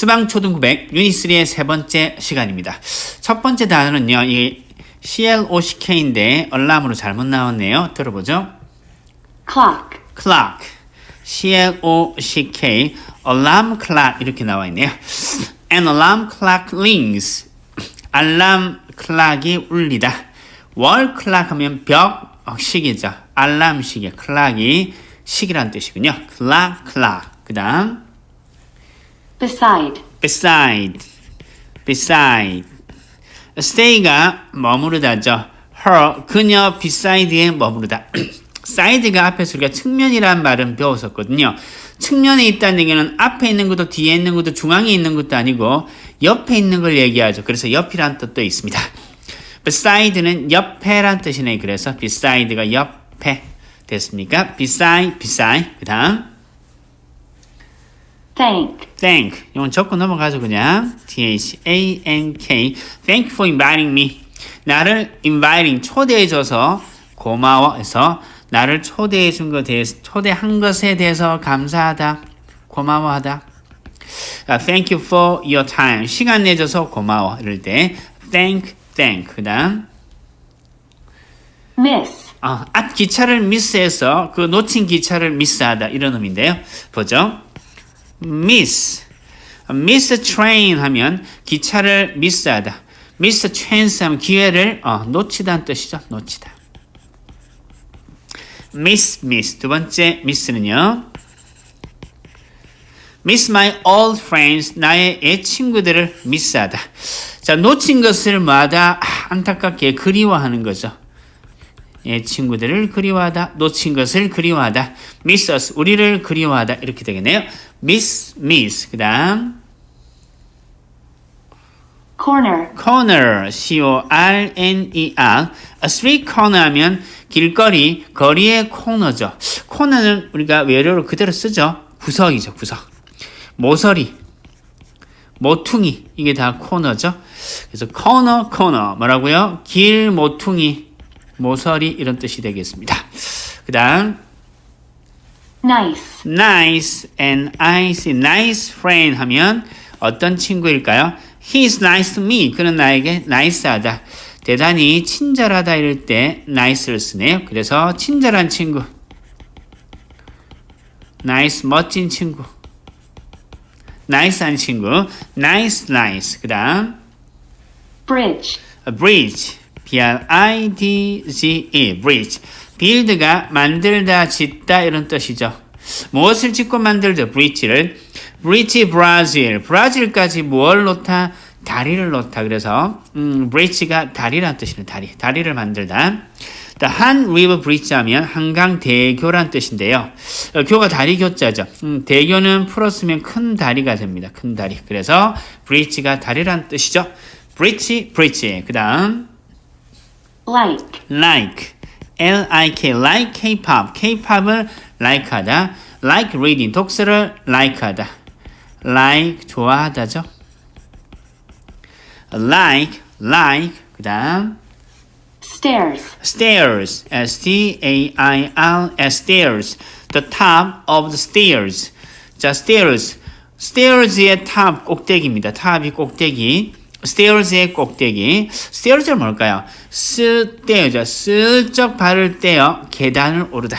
수방 초등 900 유닛 3의 세 번째 시간입니다. 첫 번째 단어는요. 이 CLOCK인데 얼람으로 잘못 나왔네요. 들어보죠. clock, clock, C-L-O-C-K, alarm clock 이렇게 나와 있네요. An alarm clock rings. 알람 클락이 울리다. 월 클락 하면 벽 어, 시계죠. 알람 시계, 클락이 시계란 뜻이군요. 클락, 클락. 그 다음 beside, beside, beside. stay가 머무르다죠. her, 그녀 beside에 머무르다. side가 앞에서 우리가 측면이라는 말은 배웠었거든요. 측면에 있다는 얘기는 앞에 있는 것도 뒤에 있는 것도 중앙에 있는 것도 아니고 옆에 있는 걸 얘기하죠. 그래서 옆이란 뜻도 있습니다. beside는 옆에란 뜻이네. 그래서 beside가 옆에 됐습니까? beside, beside. 그 다음 thank, thank. 이건 적고 넘어가죠, 그냥. T-H-A-N-K. Thank for inviting me. 나를 inviting, 초대해줘서 고마워 해서 나를 초대해준 것에 대해서, 초대한 것에 대해서 감사하다. 고마워하다. 아, thank you for your time. 시간 내줘서 고마워. 이럴 때 thank, thank. 그 다음 miss, 아, 앞 기차를 미스해서 그 놓친 기차를 미스하다 이런 의미인데요. 보죠. Miss. miss train 하면 기차를 미스하다. miss chance 하면 기회를 어, 놓치다는 뜻이죠. 놓치다. miss miss 두 번째 miss는요. miss my old friends 나의 옛 친구들을 미스하다. 자 놓친 것을 마다 아, 안타깝게 그리워하는 거죠. 예, 친구들을 그리워하다, 놓친 것을 그리워하다, miss us, 우리를 그리워하다, 이렇게 되겠네요. miss, miss. 그 다음, corner, corner, C-O-R-N-E-R. a street corner 하면 길거리, 거리의 코너죠. 코너는 우리가 외래어로 그대로 쓰죠. 구석이죠, 구석. 모서리, 모퉁이, 이게 다 코너죠. 그래서 코너, 코너. 뭐라고요? 길, 모퉁이, 모서리, 이런 뜻이 되겠습니다. 그 다음, nice, nice and icy, nice friend 하면 어떤 친구일까요? He is nice to me. 그는 나에게 nice하다. 대단히 친절하다 이럴 때 nice를 쓰네요. 그래서 친절한 친구. nice, 멋진 친구. nice한 친구. nice, nice. 그 다음, bridge, bridge. B-R-I-D-G-E. bridge. build가 만들다, 짓다 이런 뜻이죠. 무엇을 짓고 만들죠? bridge를. bridge 브라질. 브라질까지 뭘 놓다? 다리를 놓다. 그래서 음, bridge가 다리란 뜻이네. 다리. 다리를 만들다. 한 리버 브릿지 하면 한강 대교란 뜻인데요. 어, 교가 다리 교자죠. 음, 대교는 풀었으면 큰 다리가 됩니다. 큰 다리. 그래서 브릿지가 다리란 뜻이죠. 브릿지, 브릿지. 그 다음 like, like, L-I-K, like K-pop. K-pop을 like하다. like reading, 독서를 like하다. like, 좋아하다죠. like, like, 그 다음 stairs, stairs, S-T-A-I-R-S, stairs, the top of the stairs. 자, stairs, stairs의 top, 꼭대기입니다. 탑이 꼭대기. Stairs의 꼭대기. stairs는 뭘까요? 스테어죠. 슬쩍 발을 떼어 계단을 오르다.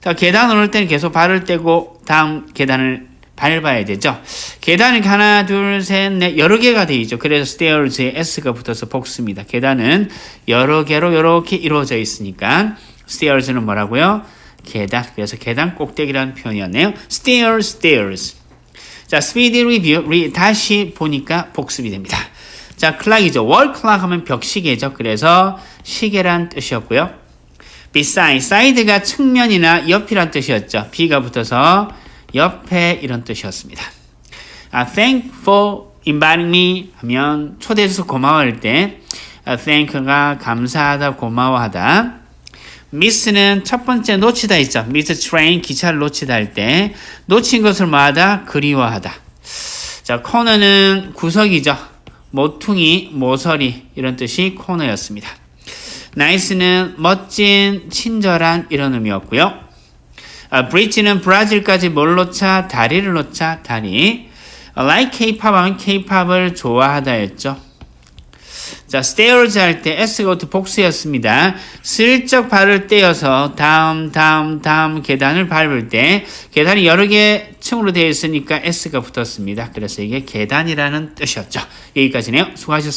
자, 계단 오를 때는 계속 발을 떼고 다음 계단을 밟아야 되죠. 계단이 하나, 둘, 셋, 넷 여러 개가 되어 있죠. 그래서 stairs에 s가 붙어서 복수입니다. 계단은 여러 개로 이렇게 이루어져 있으니까 stairs는 뭐라고요? 계단. 그래서 계단 꼭대기라는 표현이었네요. stairs, stairs. 자, speed review, 리, 다시 보니까 복습이 됩니다. 자, 클락이죠. 월 클락 하면 벽시계죠. 그래서 시계란 뜻이었고요. beside, side가 측면이나 옆이란 뜻이었죠. B가 붙어서 옆에 이런 뜻이었습니다. 아, thank for inviting me 하면 초대해줘서 고마워할 때 아, thank가 감사하다, 고마워하다. miss는 첫 번째 놓치다 있죠. miss train 기차를 놓치다 할 때 놓친 것을 마다 그리워하다. 자, 코너는 구석이죠. 모퉁이, 모서리 이런 뜻이 코너였습니다. 나이스는 멋진, 친절한 이런 의미였고요. 아, 브릿지는 브라질까지 뭘 놓자? 다리를 놓자, 다리. like K-pop 하면 K-pop을 좋아하다였죠. 자, stairs 할 때 S가 또 복수였습니다. 슬쩍 발을 떼어서 다음, 다음, 다음 계단을 밟을 때 계단이 여러 개 층으로 되어 있으니까 S가 붙었습니다. 그래서 이게 계단이라는 뜻이었죠. 여기까지네요. 수고하셨습니다.